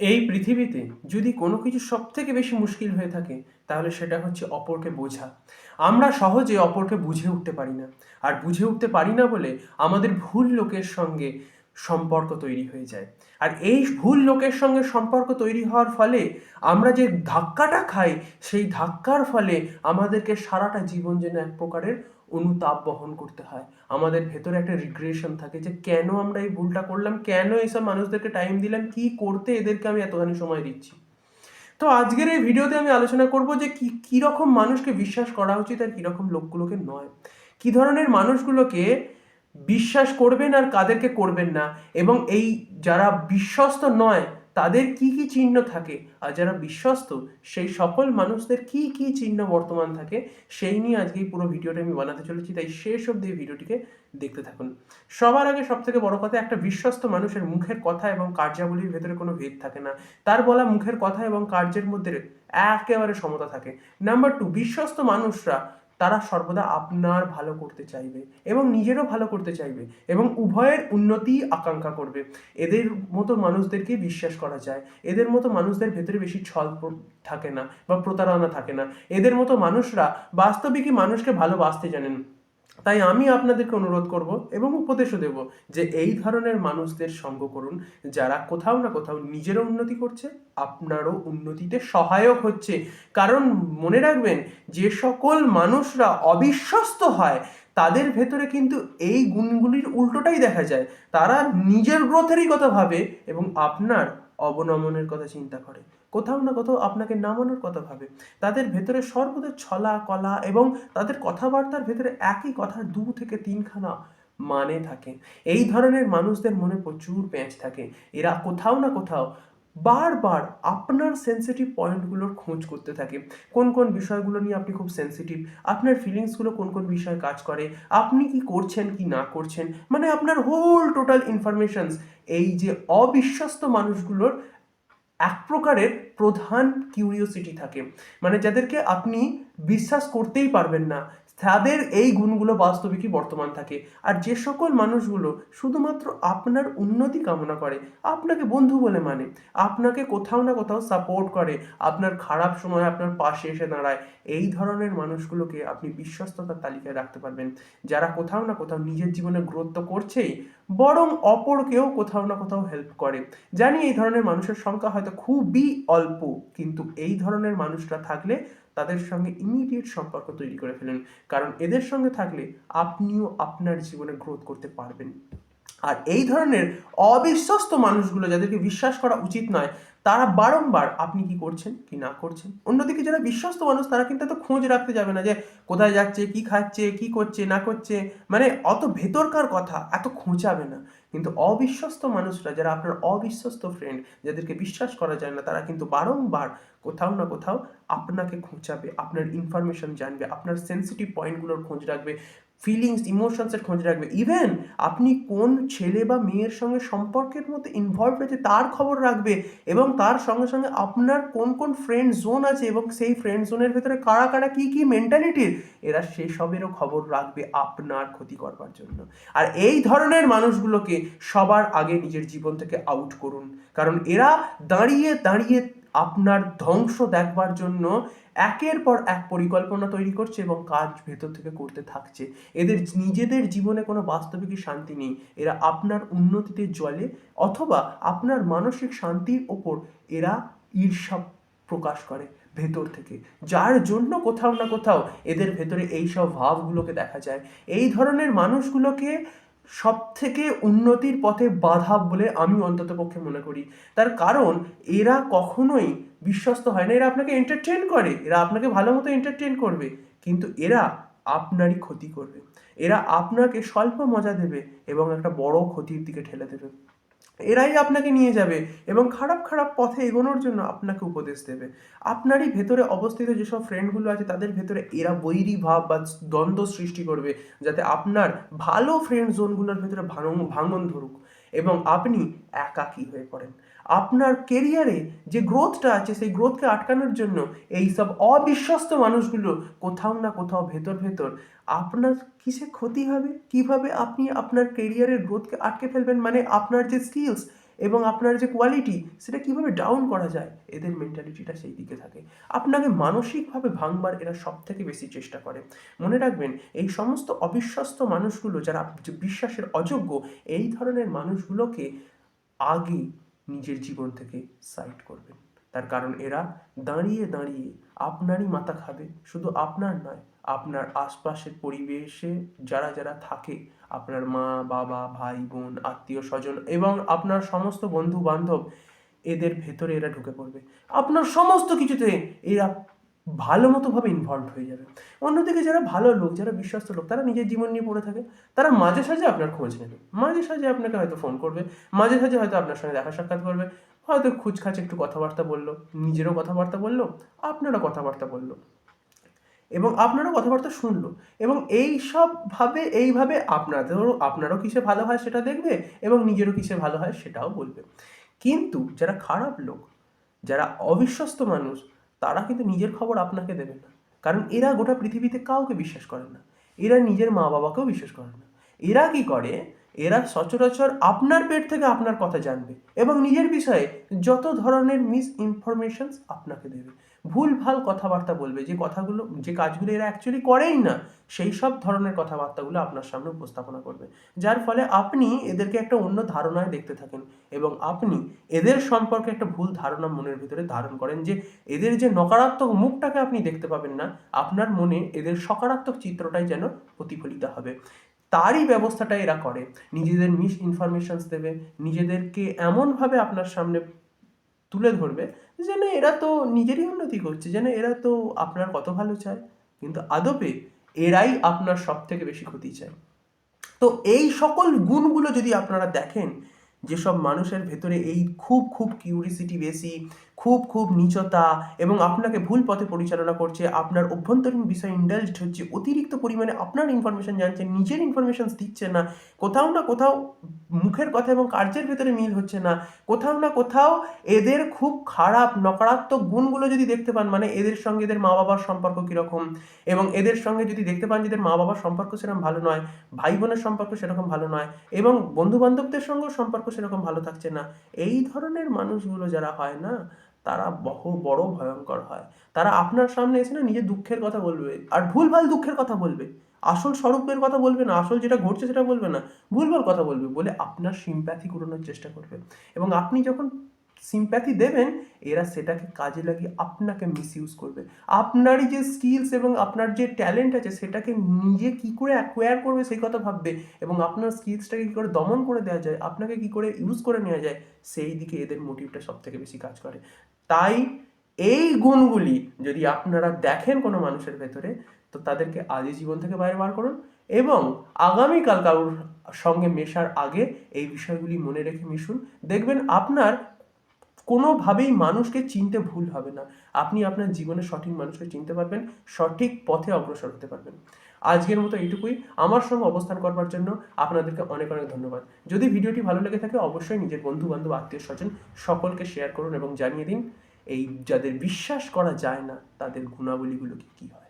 এই পৃথিবীতে যদি কোনো কিছু সব থেকে বেশি মুশকিল হয়ে থাকে, তাহলে সেটা হচ্ছে অপরকে বোঝা। আমরা সহজে অপরকে বুঝে উঠতে পারি না। আর বুঝে উঠতে পারি না বলে আমাদের ভুল লোকের সঙ্গে সম্পর্ক তৈরি হয়ে যায়। আর এই ভুল লোকের সঙ্গে সম্পর্ক তৈরি হওয়ার ফলে আমরা যে ধাক্কাটা খাই, সেই ধাক্কার ফলে আমাদেরকে সারাটা জীবন যেন এক প্রকারের অনুতাপ বহন করতে হয়। আমাদের ভেতরে একটা রিগ্রেশন থাকে যে কেন আমরা এই ভুলটা করলাম? কেন এইসব মানুষদেরকে টাইম দিলাম? কি করতে এদেরকে আমি এতখানি সময় দিচ্ছি? তো আজকের এই ভিডিওতে আমি আলোচনা করব যে কি কীরকম মানুষকে বিশ্বাস করা উচিত আর কীরকম লোকগুলোকে নয়। কী ধরনের মানুষগুলোকে বিশ্বাস করবেন আর কাদেরকে করবেন না? এবং এই যারা বিশ্বস্ত নয় তাদের কি কি চিহ্ন থাকে? আর যারা বিশ্বস্ত, সেই সকল মানুষদের কি কি চিহ্ন বর্তমান থাকে, সেই নিয়ে আজকে পুরো ভিডিওটা আমি বানাতে চলেছি। তাই শেষ অবধি ভিডিওটিকে দেখতে থাকুন। সবার আগে সব থেকে বড় কথা, একটা বিশ্বস্ত মানুষের মুখের কথা এবং কার্যাবলীর ভেতরে কোনো ভেদ থাকে না। তার বলা মুখের কথা এবং কার্যের মধ্যে একেবারে সমতা থাকে। নাম্বার টু বিশ্বস্ত মানুষরা তারা সর্বদা আপনার ভালো করতে চাইবে এবং নিজেরও ভালো করতে চাইবে এবং উভয়ের উন্নতি আকাঙ্ক্ষা করবে। এদের মতো মানুষদেরকে বিশ্বাস করা যায়। এদের মতো মানুষদের ভেতরে বেশি ছল থাকে না বা প্রতারণা থাকে না। এদের মতো মানুষরা বাস্তবিকই মানুষকে ভালোবাসতে জানেন। তাই আমি আপনাদেরকে অনুরোধ করব এবং উপদেশও দেব যে এই ধরনের মানুষদের সঙ্গ করুন, যারা কোথাও না কোথাও নিজেরও উন্নতি করছে, আপনারও উন্নতিতে সহায়ক হচ্ছে। কারণ মনে রাখবেন, যে সকল মানুষরা অবিশ্বস্ত হয়, তাদের ভেতরে কিন্তু এই গুণগুলির উল্টোটাই দেখা যায়। তারা নিজের গ্রোথেরই কথা ভাবে এবং আপনার অবনমনের কথা চিন্তা করে। কোথাও না কোথাও আপনাকে নামানোর কথা ভাবে। তাদের ভেতরে সর্বদা ছলা, কলা এবং তাদের কথাবার্তার ভেতরে একই কথা দু থেকে তিনখানা মানে থাকে। এই ধরনের মানুষদের মনে প্রচুর প্যাঁচ থাকে। এরা কোথাও না কোথাও বারবার আপনার সেন্সিটিভ পয়েন্টগুলোর খোঁজ করতে থাকে। কোন কোন বিষয়গুলো নিয়ে আপনি খুব সেন্সিটিভ আপনার ফিলিংসগুলো কোন কোন বিষয়ে কাজ করে? আপনি কি করছেন, কি না করছেন? মানে আপনার হোল টোটাল ইনফরমেশনস এই যে অবিশ্বস্ত মানুষগুলোর এক প্রকারের প্রধান কিউরিওসিটি থাকে। মানে যাদেরকে আপনি বিশ্বাস করতেই পারবেন না তাদের এই গুণগুলো বাস্তবিকই বর্তমান থাকে। আর যে সকল মানুষগুলো শুধুমাত্র আপনার উন্নতি কামনা করে, আপনাকে বন্ধু বলে মানে আপনাকে কোথাও না কোথাও সাপোর্ট করে, আপনার খারাপ সময় আপনার পাশে এসে দাঁড়ায়, এই ধরনের মানুষগুলোকে আপনি বিশ্বস্ততার তালিকায় রাখতে পারবেন। যারা কোথাও না কোথাও নিজের জীবনে গ্রোথ তো করছেই, বরং অপরকেও কোথাও না কোথাও হেল্প করে। জানি এই ধরনের মানুষের সংখ্যা হয়তো খুবই অল্প, কিন্তু এই ধরনের মানুষরা থাকলে তাদের সঙ্গে ইমিডিয়েট সম্পর্ক তৈরি করে ফেলুন। কারণ এদের সঙ্গে থাকলে আপনিও আপনার জীবনে গ্রোথ করতে পারবেন। আর এই ধরনের অবিশ্বস্ত মানুষগুলো যাদেরকে বিশ্বাস করা উচিত নয়, তারা বারংবার আপনি কি করছেন, কি না করছেন? অন্যদিকে যারা বিশ্বস্ত মানুষ, তারা কিন্তু এত খোঁজ রাখতে যাবে না যে কোথায় যাচ্ছে, কি খাচ্ছে, কি করছে, না করছে। মানে অত ভেতরকার কথা এত খোঁচাবে না। কিন্তু অবিশ্বস্ত মানুষরা, যারা আপনার অবিশ্বস্ত ফ্রেন্ড যাদেরকে বিশ্বাস করা যায় না, তারা কিন্তু বারংবার কোথাও না কোথাও আপনাকে খোঁচাবে, আপনার ইনফরমেশন জানবে, আপনার সেন্সিটিভ পয়েন্টগুলোর খোঁজ রাখবে। ফিলিংস ইমোশনসের খোঁজ রাখবে। ইভেন আপনি কোন ছেলে বা মেয়ের সঙ্গে সম্পর্কের মধ্যে ইনভলভ হয়েছে, তার খবর রাখবে এবং তার সঙ্গে সঙ্গে আপনার কোন কোন ফ্রেন্ড জোন আছে এবং সেই ফ্রেন্ড জোনের ভেতরে কারা কারা কী কী মেন্টালিটির এরা সেসবেরও খবর রাখবে আপনার ক্ষতি করবার জন্য। আর এই ধরনের মানুষগুলোকে সবার আগে নিজের জীবন থেকে আউট করুন। কারণ এরা দাঁড়িয়ে দাঁড়িয়ে আপনার ধ্বংস দেখবার জন্য একের পর এক পরিকল্পনা তৈরি করছে এবং কাজ ভেতর থেকে করতে থাকছে। এদের নিজেদের জীবনে কোনো বাস্তবিকই শান্তি নেই। এরা আপনার উন্নতিতে জলে অথবা আপনার মানসিক শান্তির ওপর এরা ঈর্ষা প্রকাশ করে ভেতর থেকে। যার জন্য কোথাও না কোথাও এদের ভেতরে এই সব ভাবগুলোকে দেখা যায়। এই ধরনের মানুষগুলোকে সব থেকে উন্নতির পথে বাধা বলে আমি অন্তত পক্ষে মনে করি। তার কারণ, এরা কখনোই বিশ্বস্ত হয় না। এরা আপনাকে এন্টারটেন করে। এরা আপনাকে ভালো মতো এন্টারটেন করবে। কিন্তু এরা আপনারই ক্ষতি করবে। এরা আপনাকে স্বল্প মজা দেবে এবং একটা বড় ক্ষতির দিকে ঠেলে দেবে। এরাই আপনাকে নিয়ে যাবে এবং খারাপ খারাপ পথে এগোনোর জন্য আপনাকে উপদেশ দেবে। আপনারই ভেতরে অবস্থিত যেসব ফ্রেন্ডগুলো আছে, তাদের ভেতরে এরা বৈরী ভাব বা দ্বন্দ্ব সৃষ্টি করবে যাতে আপনার ভালো ফ্রেন্ড জোনগুলোর ভেতরে ভাঙন ধরুক এবং আপনি একাকী হয়ে পড়েন। আপনার কেরিয়ারে যে গ্রোথটা আছে, সেই গ্রোথকে আটকানোর জন্য এই সব অবিশ্বস্ত মানুষগুলো কোথাও না কোথাও ভেতর ভেতর, আপনার কিসে ক্ষতি হবে? কীভাবে আপনি আপনার কেরিয়ারের গ্রোথকে আটকে ফেলবেন? মানে আপনার যে স্কিলস এবং আপনার যে কোয়ালিটি সেটা কীভাবে ডাউন করা যায়? এদের মেন্টালিটিটা সেই দিকে থাকে। আপনাকে মানসিকভাবে ভাঙবার এরা সব থেকে বেশি চেষ্টা করে। মনে রাখবেন, এই সমস্ত অবিশ্বস্ত মানুষগুলো যারা বিশ্বাসের অযোগ্য, এই ধরনের মানুষগুলোকে আগে নিজের জীবন থেকে সাইড করবেন। তার কারণ এরা দাঁড়িয়ে দাঁড়িয়ে আপনারই মাথা খাবে। শুধু আপনার নয়, আপনার আশপাশের পরিবেশে যারা যারা থাকে, আপনার মা, বাবা, ভাই, বোন, আত্মীয় স্বজন এবং আপনার সমস্ত বন্ধু বান্ধব এদের ভেতরে এরা ঢুকে পড়বে। আপনার সমস্ত কিছুতে এরা ভালো মতোভাবে ইনভলভ হয়ে যাবে। অন্যদিকে যারা ভালো লোক, যারা বিশ্বস্ত লোক, তারা নিজের জীবন নিয়ে পড়ে থাকে। তারা মাঝে সাঝে আপনার খোঁজ নেবে। মাঝে সাঝে আপনাকে হয়তো ফোন করবে। মাঝে সাঝে হয়তো আপনার সঙ্গে দেখা সাক্ষাৎ করবে। হয়তো খুচখাচ একটু কথাবার্তা বলল, নিজেরও কথাবার্তা বলল, আপনারও কথাবার্তা বলল। এবং আপনারও কথাবার্তা শুনলো। এবং এই সবভাবে এইভাবে আপনাদেরও, আপনারও কিসে ভালো হয় সেটা দেখবে এবং নিজেরও কিসে ভালো হয় সেটাও বলবে। কিন্তু যারা খারাপ লোক, যারা অবিশ্বস্ত মানুষ তারা কিন্তু নিজের খবর আপনাকে দেবে না। কারণ এরা গোটা পৃথিবীতে কাউকে বিশ্বাস করে না। এরা নিজের মা বাবাকেও বিশ্বাস করে না। এরা কি করে? এরা সচরাচর আপনার পেট থেকে আপনার কথা জানবে এবং নিজের বিষয়ে যত ধরনের মিস ইনফরমেশনস আপনাকে দেবে। ভুল ভালো কথাবার্তা বলবে। যে কথাগুলো, যে কাজগুলো এরা অ্যাকচুয়ালি করেই না, সেই সব ধরনের কথাবার্তাগুলো আপনার সামনে উপস্থাপনা করবে। যার ফলে আপনি এদেরকে একটা অন্য ধারণায় দেখতে থাকেন এবং আপনি এদের সম্পর্কে একটা ভুল ধারণা মনের ভিতরে ধারণ করেন যে এদের যে নকারাত্মক মুখটাকে আপনি দেখতে পাবেন না, আপনার মনে এদের সকারাত্মক চিত্রটাই যেন প্রতিফলিত হবে। তারই ব্যবস্থাটা এরা করে। নিজেদের মিস ইনফরমেশনস দেবে, নিজেদেরকে এমনভাবে আপনার সামনে তুলে ধরবে যেন এরা তো নিজেরই উন্নতি করছে, যেন এরা তো আপনার কত ভালো চায়। কিন্তু আদপে এরাই আপনার সব থেকে বেশি ক্ষতি চায়। তো এই সকল গুণগুলো যদি আপনারা দেখেন, যেসব মানুষের ভেতরে এই খুব খুব কিউরিসিটি বেশি খুব খুব নিচতা এবং আপনাকে ভুল পথে পরিচালনা করছে, আপনার অভ্যন্তরীণ বিষয় ইন্ডালজড হচ্ছে, অতিরিক্ত পরিমাণে আপনার ইনফরমেশন জানছে, নিজের ইনফরমেশন দিচ্ছে না, কোথাও না কোথাও মুখের কথা এবং কার্যের ভেতরে মিল হচ্ছে না, কোথাও না কোথাও এদের খুব খারাপ, নকারাত্মক গুণগুলো যদি দেখতে পান মানে এদের সঙ্গে এদের মা বাবার সম্পর্ক কীরকম এবং এদের সঙ্গে যদি দেখতে পান যে এদের মা বাবার সম্পর্ক সেরকম ভালো নয় ভাই বোনের সম্পর্ক সেরকম ভালো নয় এবং বন্ধু বান্ধবদের সঙ্গেও সম্পর্ক সেরকম ভালো থাকছে না, এই ধরনের মানুষগুলো যারা হয় না তারা বহু বড় ভয়ঙ্কর হয়। তারা আপনার সামনে এসে না নিজের দুঃখের কথা বলবে। আর ভুলভাল দুঃখের কথা বলবে। আসল স্বরূপের কথা বলবে না, আসল যেটা ঘটছে সেটা বলবে না। ভুলভাল কথা বলবে বলে আপনার সিম্প্যাথি কুড়ানোর চেষ্টা করবে। এবং আপনি যখন সিম্প্যাথি দেবেন, এরা সেটাকে কাজে লাগিয়ে আপনাকে মিসইউজ করবে। আপনারই যে স্কিলস এবং আপনার যে ট্যালেন্ট আছে, সেটাকে নিজে কি করে অ্যাকোয়ার করবে সেই কথা ভাববে এবং আপনার স্কিলসটাকে কী করে দমন করে দেওয়া যায়, আপনাকে কি করে ইউজ করে নেওয়া যায়, সেই দিকে এদের মোটিভটা সব থেকে বেশি কাজ করে। তাই এই গুণগুলি যদি আপনারা দেখেন কোনো মানুষের ভেতরে, তো তাদেরকে আজই জীবন থেকে বাইরে বার করুন এবং আগামীকাল কারোর সঙ্গে মেশার আগে এই বিষয়গুলি মনে রেখে মিশুন। দেখবেন আপনার কোনোভাবেই মানুষকে চিনতে ভুল হবে না। আপনি আপনার জীবনে সঠিক মানুষকে চিনতে পারবেন, সঠিক পথে অগ্রসর হতে পারবেন। আজকের মতো এইটুকুই। আমার সঙ্গে অবস্থান করবার জন্য আপনাদেরকে অনেক অনেক ধন্যবাদ। যদি ভিডিওটি ভালো লেগে থাকে, অবশ্যই নিজের বন্ধু বান্ধব আত্মীয় স্বজন সকলকে শেয়ার করুন এবং জানিয়ে দিন, এই যাদের বিশ্বাস করা যায় না, তাদের গুণাবলীগুলো কি, কী হয়?